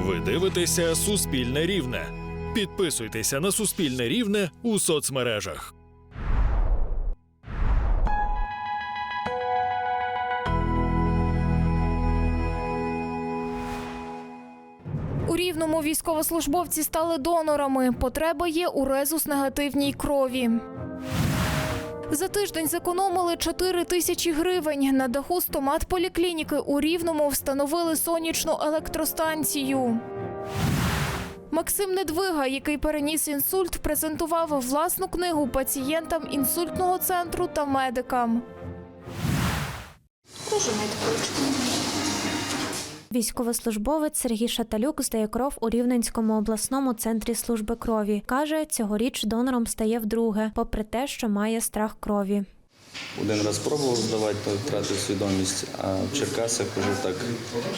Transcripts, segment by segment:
Ви дивитеся Суспільне Рівне. Підписуйтеся на Суспільне Рівне у соцмережах. У рівному військовослужбовці стали донорами. Потреба є у резус-негативній крові. За тиждень зекономили 4 тисячі гривень. На даху стомат поліклініки у Рівному встановили сонячну електростанцію. Максим Недвига, який переніс інсульт, презентував власну книгу пацієнтам інсультного центру та медикам. Військовослужбовець Сергій Шаталюк здає кров у Рівненському обласному центрі служби крові. Каже, цьогоріч донором стає вдруге, попри те, що має страх крові. Один раз пробував здавати, то втратив свідомість, а в Черкасах вже так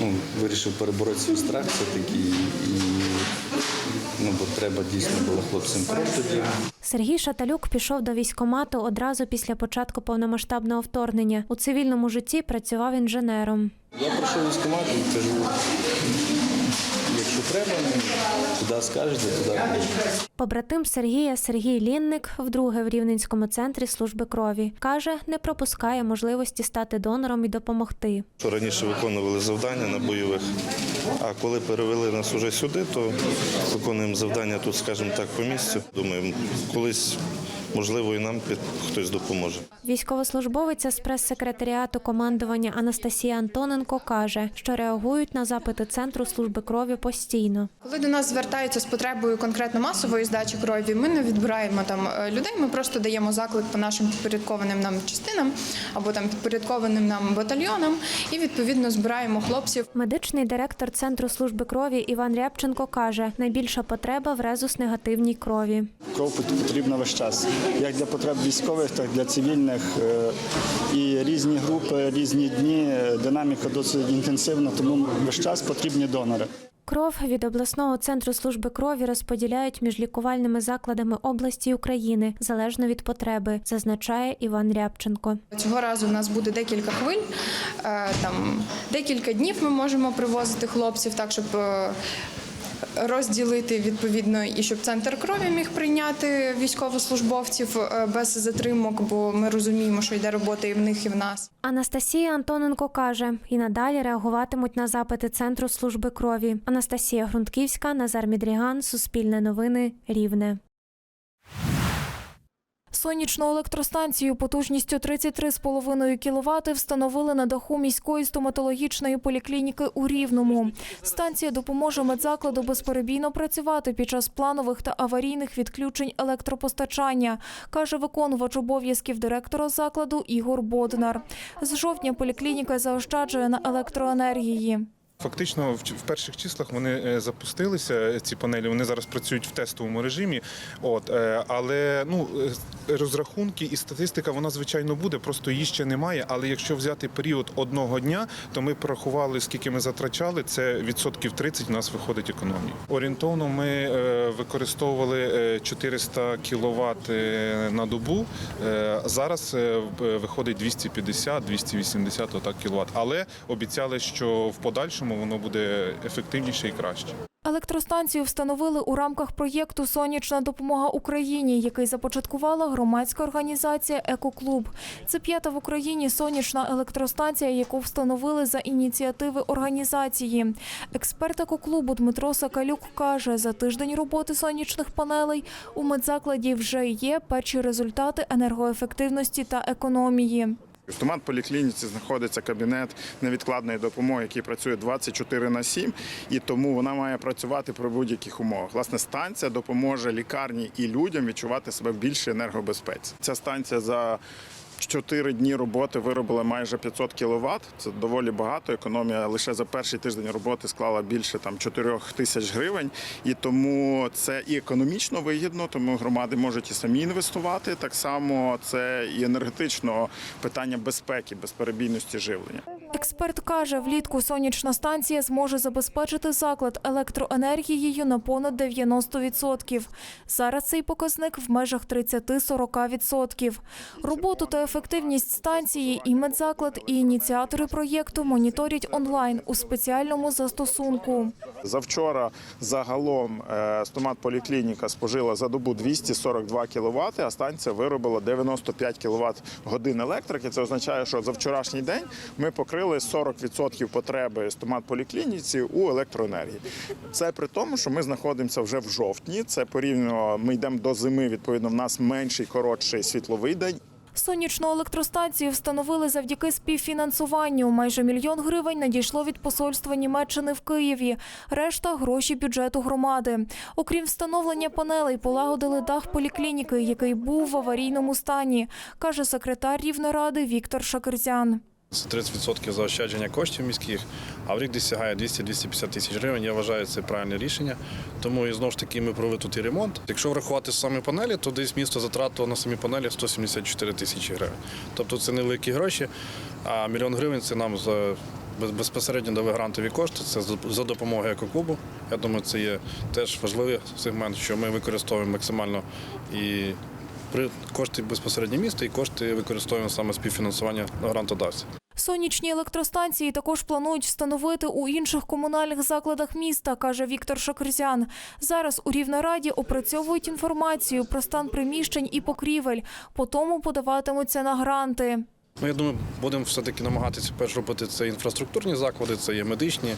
ну, вирішив перебороти свій страх все-таки. І, ну, бо треба дійсно було хлопцям кров тоді. Сергій Шаталюк пішов до військкомату одразу після початку повномасштабного вторгнення. У цивільному житті працював інженером. Я прийшов військкомат і кажу, якщо треба, ну, куди скажете, туди. Побратим Сергія Сергій Лінник вдруге в Рівненському центрі служби крові. Каже, не пропускає можливості стати донором і допомогти. Раніше виконували завдання на бойових, а коли перевели нас уже сюди, то виконуємо завдання тут, скажімо так, по місцю. Думаю, колись можливо і нам хтось допоможе. Військовослужбовиця з прес-секретаріату командування Анастасія Антоненко каже, що реагують на запити центру служби крові постійно. Коли до нас звертаються з потребою конкретно масової здачі крові, ми не відбираємо там е, людей. Ми просто даємо заклик по нашим підпорядкованим нам частинам або там підпорядкованим нам батальйонам, і відповідно збираємо хлопців. Медичний директор центру служби крові Іван Рябченко каже, найбільша потреба в резус-негативній крові. Кров пот- потрібна весь час, як для потреб військових, так і для цивільних. Е, І різні групи, різні дні, е, динаміка досить інтенсивна, тому весь час потрібні донори. Кров від обласного центру служби крові розподіляють між лікувальними закладами області України залежно від потреби, зазначає Іван Рябченко. Цього разу в нас буде декілька хвиль. е, Там декілька днів ми можемо привозити хлопців, так щоб. Розділити відповідно і щоб центр крові міг прийняти військовослужбовців е, без затримок, бо ми розуміємо, що йде робота і в них, і в нас. Анастасія Антоненко каже, і надалі реагуватимуть на запити центру служби крові. Анастасія Грунтківська, Назар Мідріган, Суспільне новини, Рівне. Сонячну електростанцію потужністю 33,5 кВт встановили на даху міської стоматологічної поліклініки у Рівному. Станція допоможе медзакладу безперебійно працювати під час планових та аварійних відключень електропостачання, каже виконувач обов'язків директора закладу Ігор Боднар. З жовтня поліклініка заощаджує на електроенергії. Фактично, в, перших числах вони е, запустилися е, ці панелі. Вони зараз працюють в тестовому режимі. От е, але ну розрахунки і статистика вона звичайно буде, просто її ще немає. Але якщо взяти період одного дня, то ми порахували, скільки ми затрачали. Це відсотків 30 у нас виходить економії. Орієнтовно ми використовували е, 400 кВт на добу. Зараз виходить 250-280 отак кВт. Але обіцяли, що в подальшому воно буде ефективніше і краще. Електростанцію встановили у рамках проєкту Сонячна допомога Україні, який започаткувала громадська організація Екоклуб. Це п'ята в Україні сонячна електростанція, яку встановили за ініціативи організації. Експерт екоклубу Дмитро Сакалюк каже, за тиждень роботи сонячних панелей у медзакладі вже є перші результати енергоефективності та економії. В Томат поліклініці знаходиться кабінет невідкладної допомоги, який працює 24 на 7, і тому вона має працювати при будь-яких умовах. Власне, станція допоможе лікарні і людям відчувати себе в більшій енергобезпеці. Ця станція за 4 дні роботи виробила майже 500 кВт. Це доволі багато. Економія лише за перший тиждень роботи склала більше там 4 тисяч гривень. І тому це і економічно вигідно, тому громади можуть і самі інвестувати. Так само це і енергетично питання безпеки, безперебійності живлення. Експерт каже, влітку сонячна станція зможе забезпечити заклад електроенергією на понад 90%. Зараз цей показник в межах 30-40%. Роботу та ефективність станції і медзаклад, і ініціатори проєкту моніторять онлайн у спеціальному застосунку. Завчора загалом е, стомат-поліклініка спожила за добу 242 кВт, а станція виробила 95 кВт годин електрики. Це означає, що за вчорашній день ми покрили 40% потреби стомат-поліклініці у електроенергії. Це при тому, що ми знаходимося вже в жовтні. Це порівняно ми йдемо до зими. Відповідно, в нас менший коротший світловий день. Сонячну електростанцію встановили завдяки співфінансуванню. Майже мільйон гривень надійшло від посольства Німеччини в Києві. Решта гроші бюджету громади. Окрім встановлення панелей, полагодили дах поліклініки, який був в аварійному стані, каже секретар Рівноради Віктор Шакирзян. Це 30% заощадження коштів міських, а в рік досягає 200-250 тисяч гривень. Я вважаю, це правильне рішення. Тому і знову ж таки ми провели тут і ремонт. Якщо врахувати самі панелі, то десь місто затратило на самі панелі 174 тисячі гривень. Тобто це невеликі гроші, а мільйон гривень це нам за безпосередньо дали грантові кошти. Це за допомогою екоклубу. Я думаю, це є теж важливий сегмент, що ми використовуємо максимально і кошти безпосередньо міста, і кошти використовуємо саме співфінансування грантодавців. Сонячні електростанції також планують встановити у інших комунальних закладах міста, каже Віктор Шакрзян. Зараз у Рівнораді опрацьовують інформацію про стан приміщень і покрівель, потім подаватимуться на гранти. Ну, я думаю, будемо все-таки намагатися перш робити це інфраструктурні заклади, це є медичні,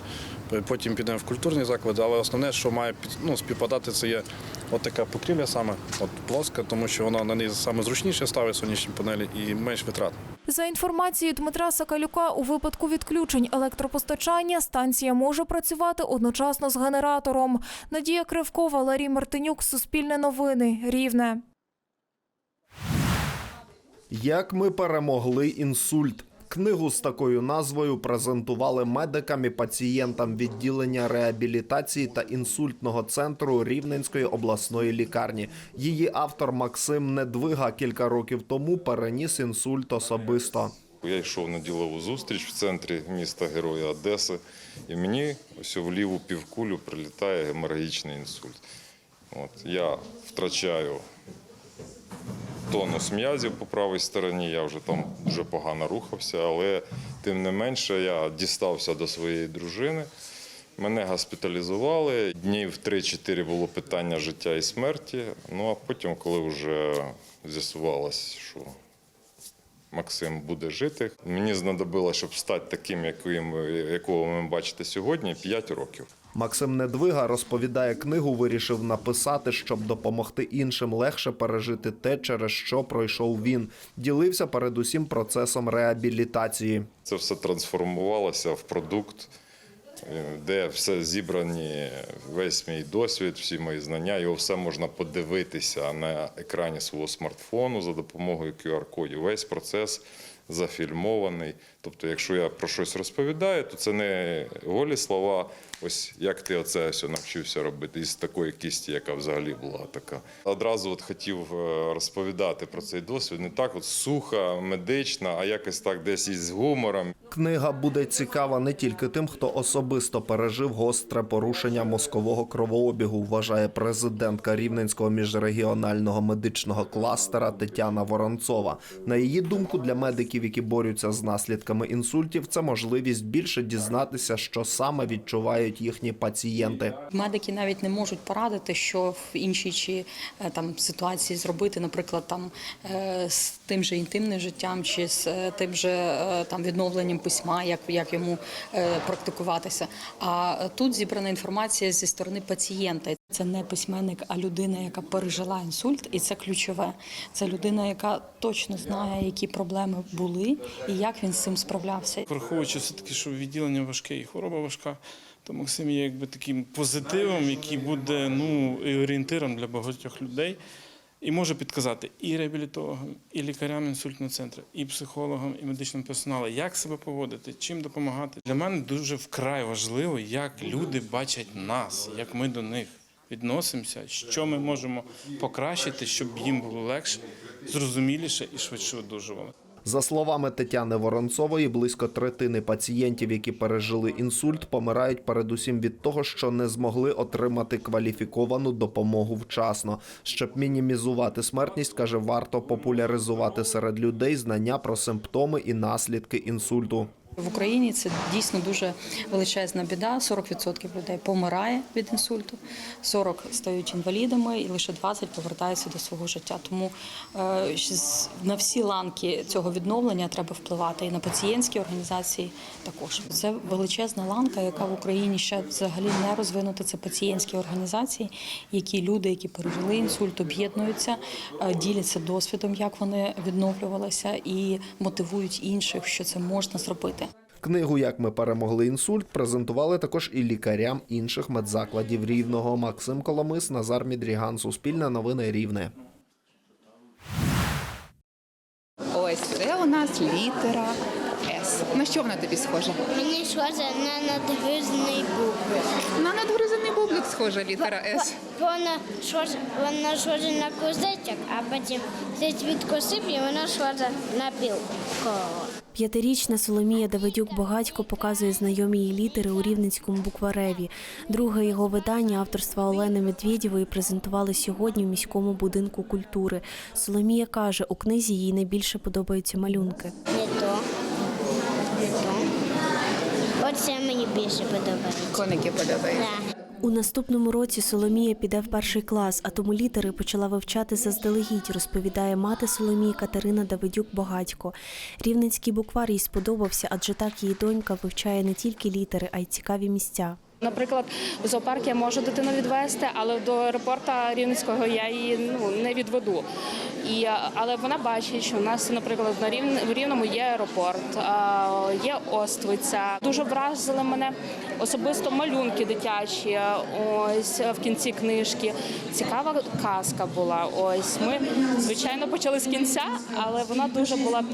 потім підемо в культурні заклади. Але основне, що має ну, співпадати, це є от покрівля саме, от плоска, тому що вона на неї саме зручніше ставить сонячні панелі і менш витрат. За інформацією Дмитра Сакалюка, у випадку відключень електропостачання станція може працювати одночасно з генератором. Надія Кривкова, Ларій Мартинюк, Суспільне новини, Рівне. Як ми перемогли інсульт. Книгу з такою назвою презентували медикам і пацієнтам відділення реабілітації та інсультного центру Рівненської обласної лікарні. Її автор Максим Недвига кілька років тому переніс інсульт особисто. Я йшов на ділову зустріч в центрі міста Героя Одеси, і мені ось в ліву півкулю прилітає геморрагічний інсульт. От, я втрачаю тонус м'язів по правій стороні, я вже там дуже погано рухався, але тим не менше я дістався до своєї дружини. Мене госпіталізували. Днів 3-4 було питання життя і смерті. Ну а потім, коли вже з'ясувалось, що Максим буде жити. Мені знадобилося, щоб стати таким, яким, якого ви бачите сьогодні, 5 років. Максим Недвига розповідає, книгу вирішив написати, щоб допомогти іншим легше пережити те, через що пройшов він. Ділився передусім процесом реабілітації. Це все трансформувалося в продукт, е, де все зібрані, весь мій досвід, всі мої знання, його все можна подивитися на екрані свого смартфону за допомогою QR-кодів. Весь процес зафільмований. Тобто, якщо я про щось розповідаю, то це не голі слова. Ось як ти оце все навчився робити із такої кісті, яка взагалі була така. Одразу от хотів е, розповідати про цей досвід. Не так, от суха, медична, а якось так десь із гумором. Книга буде цікава не тільки тим, хто особисто пережив гостре порушення мозкового кровообігу, вважає президентка Рівненського міжрегіонального медичного кластера Тетяна Воронцова. На її думку, для медиків, які борються з наслідками інсультів, це можливість більше дізнатися, що саме відчувають їхні пацієнти. Медики навіть не можуть порадити, що в іншій чи е, там ситуації зробити, наприклад, там е, з тим же інтимним життям чи з е, тим же там відновленням письма, як, як йому практикуватися. А тут зібрана інформація зі сторони пацієнта. Це не письменник, а людина, яка пережила інсульт, і це ключове. Це людина, яка точно знає, які проблеми були і як він з цим справлявся. Враховуючи все-таки, що відділення важке і хвороба важка, то Максим є якби таким позитивом, який буде ну, і орієнтиром для багатьох людей. І може підказати і реабілітологам, і лікарям інсультного центру, і психологам, і медичному персоналу, як себе поводити, чим допомагати. Для мене дуже вкрай важливо, як люди бачать нас, як ми до них відносимося, що ми можемо покращити, щоб їм було легше, зрозуміліше і швидше одужували. За словами Тетяни Воронцової, близько третини пацієнтів, які пережили інсульт, помирають передусім від того, що не змогли отримати кваліфіковану допомогу вчасно. Щоб мінімізувати смертність, каже, варто популяризувати серед людей знання про симптоми і наслідки інсульту. В Україні це дійсно дуже величезна біда. 40% людей помирає від інсульту, 40 стають інвалідами, і лише 20 повертаються до свого життя. Тому е, на всі ланки цього відновлення треба впливати і на пацієнтські організації також. Це величезна ланка, яка в Україні ще взагалі не розвинута. Це пацієнтські організації, які люди, які пережили інсульт, об'єднуються, е, діляться досвідом, як вони відновлювалися, і мотивують інших, що це можна зробити. Книгу Як ми перемогли інсульт презентували також і лікарям інших медзакладів рівного. Максим Коломис, Назар Мідріган, Суспільне новини Рівне. Ось це у нас літера С. На що вона тобі схожа? Мені схоже на надгризаний бублик. На надгризаний бублик схожа літера С. Вона схожа, вона схожа на козичок, а потім десь відкосив і вона схожа на білку. П'ятирічна Соломія Давидюк Богатько показує знайомі її літери у рівненському буквареві. Друге його видання авторства Олени Медведєвої презентували сьогодні в міському будинку культури. Соломія каже, у книзі їй найбільше подобаються малюнки. Не то, не то. Оце мені більше подобається. Коники подобаються. Да. У наступному році Соломія піде в перший клас, а тому літери почала вивчати заздалегідь, розповідає мати Соломії Катерина Давидюк Богатько. Рівненський буквар їй сподобався, адже так її донька вивчає не тільки літери, а й цікаві місця. Наприклад, в зоопарк я можу дитину відвести, але до аеропорта Рівненського я її ну, не відведу. І, але вона бачить, що в нас, наприклад, на Рівне, в Рівному є аеропорт, є Оствиця. Дуже вразили мене особисто малюнки дитячі. Ось в кінці книжки. Цікава казка була. Ось ми, звичайно, почали з кінця, але вона дуже була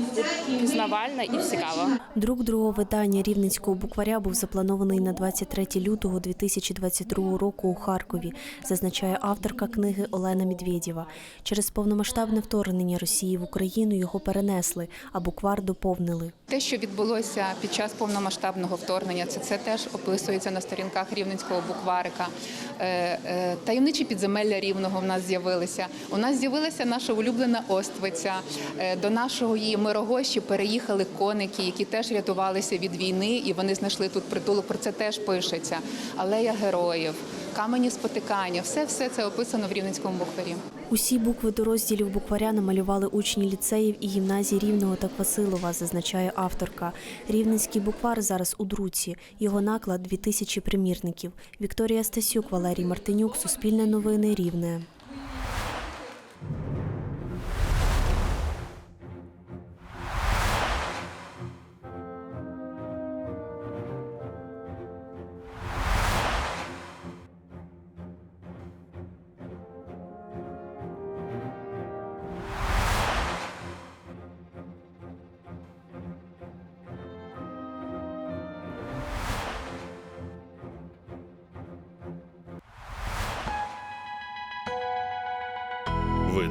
пізнавальна і цікава. Друк другого видання рівненського букваря був запланований на 23 лютого 2022 року у Харкові, зазначає авторка книги Олена Медведєва. Через повномасштабне вторгнення Росії в Україну його перенесли, а буквар доповнили. Те, що відбулося під час повномасштабного вторгнення, це, це теж описується на сторінках рівненського букварика. Е, е, таємничі підземелля рівного в нас з'явилися. У нас з'явилася наша улюблена Оствиця. Е, до нашого її мирогощі переїхали коники, які теж рятувалися від війни, і вони знайшли тут притулок. Про це теж пишеться. Алея героїв, камені спотикання. Все, все це описано в рівненському букварі. Усі букви до розділів букваря намалювали учні ліцеїв і гімназій Рівного та Квасилова, зазначає авторка. Рівненський буквар зараз у друці. Його наклад 2000 примірників. Вікторія Стасюк, Валерій Мартинюк, Суспільне новини Рівне.